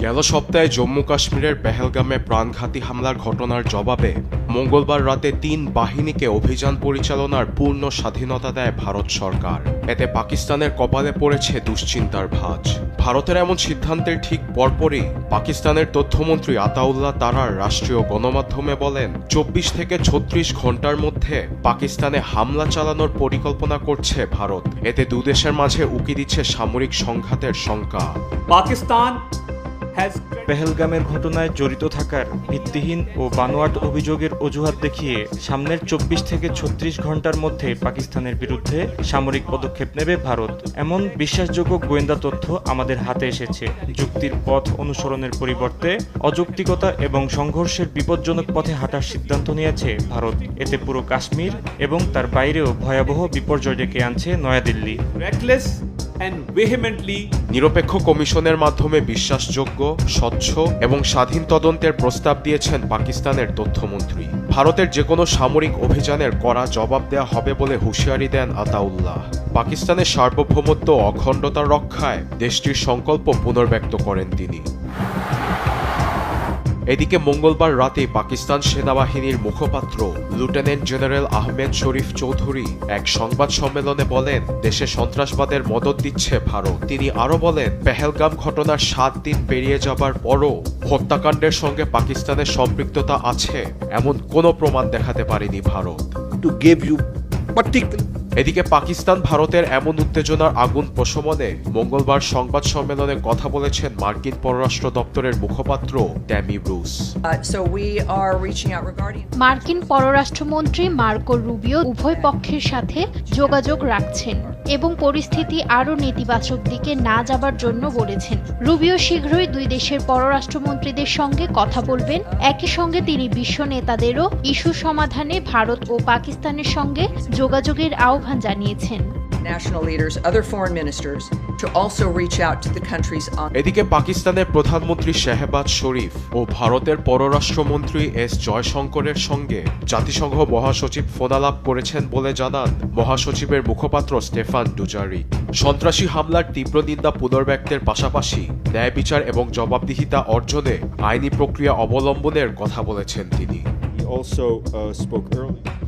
গেল সপ্তাহে জম্মু কাশ্মীরের পেহেলগামে প্রাণঘাতী হামলার ঘটনার জবাবে মঙ্গলবার রাতে তিন বাহিনীকে অভিযান পরিচালনার পূর্ণ স্বাধীনতা দেয় ভারত সরকার। এতে পাকিস্তানের কপালে পড়েছে দুশ্চিন্তার ভাঁজ। ভারতের এমন সিদ্ধান্তের ঠিক পরপরই পাকিস্তানের তথ্যমন্ত্রী আতাউল্লাহ তারার রাষ্ট্রীয় গণমাধ্যমে বলেন, চব্বিশ থেকে ছত্রিশ ঘণ্টার মধ্যে পাকিস্তানে হামলা চালানোর পরিকল্পনা করছে ভারত। এতে দুদেশের মাঝে উকি দিচ্ছে সামরিক সংঘাতের শঙ্কা has পেহেলগামের ঘটনায় জড়িত থাকার ভিত্তিহীন ও বানোয়াট অভিযোগের অজুহাত দেখিয়ে সামনের চব্বিশ থেকে ছত্রিশ ঘণ্টার মধ্যে পাকিস্তানের বিরুদ্ধে সামরিক পদক্ষেপ নেবে ভারত। এমন বিশ্বাসযোগ্য গোয়েন্দা তথ্য আমাদের হাতে এসেছে। যুক্তির পথ অনুসরণের পরিবর্তে অযৌক্তিকতা এবং সংঘর্ষের বিপজ্জনক পথে হাঁটার সিদ্ধান্ত নিয়েছে ভারত। এতে পুরো কাশ্মীর এবং তার বাইরেও ভয়াবহ বিপর্যয় ডেকে আনছে নয়াদিল্লি। নিরপেক্ষ কমিশনের মাধ্যমে বিশ্বাসযোগ্য, স্বচ্ছ এবং স্বাধীন তদন্তের প্রস্তাব দিয়েছেন পাকিস্তানের তথ্যমন্ত্রী। ভারতের যে কোনো সামরিক অভিযানের কড়া জবাব দেয়া হবে বলে হুঁশিয়ারি দেন আতাউল্লাহ। পাকিস্তানের সার্বভৌমত্ব অখণ্ডতা রক্ষায় দেশটির সংকল্প পুনর্ব্যক্ত করেন তিনি। এদিকে মঙ্গলবার রাতে পাকিস্তান সেনাবাহিনীর মুখপাত্র লেফটেন্যান্ট জেনারেল আহমেদ শরীফ চৌধুরী এক সংবাদ সম্মেলনে বলেন, দেশে সন্ত্রাসবাদের মদত দিচ্ছে ভারত। তিনি আরও বলেন, পেহেলগাম ঘটনার সাত দিন পেরিয়ে যাবার পরও হত্যাকাণ্ডের সঙ্গে পাকিস্তানের সম্পৃক্ততা আছে, এমন কোনো প্রমাণ দেখাতে পারেনি Bharat. To gave you particular এদিকে পাকিস্তান ভারতের এমন উত্তেজনার আগুন প্রশমনে মঙ্গলবার সংবাদ সম্মেলনে কথা বলেছেন মার্কিন পররাষ্ট্র দপ্তরের মুখপাত্র ড্যামি ব্রুস। Uh, মার্কিন পররাষ্ট্রমন্ত্রী মার্কো রুবিও উভয় পক্ষের সাথে যোগাযোগ রাখছেন। এবং পরিস্থিতি আরও নেতিবাচক দিকে না যাবার জন্য বলেছেন। রুবিও শীঘ্রই দুই দেশের পররাষ্ট্রমন্ত্রীদের সঙ্গে কথা বলবেন। একই সঙ্গে তিনি বিশ্ব নেতাদেরও ইস্যু সমাধানে ভারত ও পাকিস্তানের সঙ্গে যোগাযোগের আহ্বান জানিয়েছেন। National leaders, other foreign ministers, to also reach out to the countries on এদিকে পাকিস্তানের প্রধানমন্ত্রী শেহবাজ শরীফ ও ভারতের পররাষ্ট্রমন্ত্রী এস জয়শঙ্করের সঙ্গে জাতিসংঘ মহাসচিব ফোনালাপ করেছেন বলে জানান মহাসচিবের মুখপাত্র স্টেফান ডুজারিক সন্ত্রাসী হামলার তীব্র নিন্দা পুনর্ব্যক্তের পাশাপাশি ন্যায় বিচার এবং জবাবদিহিতা অর্জনে আইনি প্রক্রিয়া অবলম্বনের কথা বলেছেন তিনি He also uh.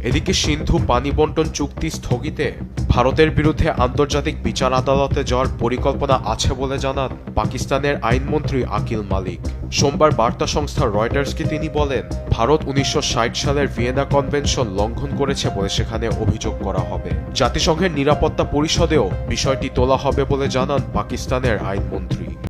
এদিকে সিন্ধু পানি বন্টন চুক্তি স্থগিতে ভারতের বিরুদ্ধে আন্তর্জাতিক বিচার আদালতে যাওয়ার পরিকল্পনা আছে বলে জানান পাকিস্তানের আইনমন্ত্রী আকিল মালিক। সোমবার বার্তা সংস্থা রয়টার্সকে তিনি বলেন, ভারত উনিশশো ষাট সালের ভিয়েনা কনভেনশন লঙ্ঘন করেছে বলে সেখানে অভিযোগ করা হবে। জাতিসংঘের নিরাপত্তা পরিষদেও বিষয়টি তোলা হবে বলে জানান পাকিস্তানের আইনমন্ত্রী।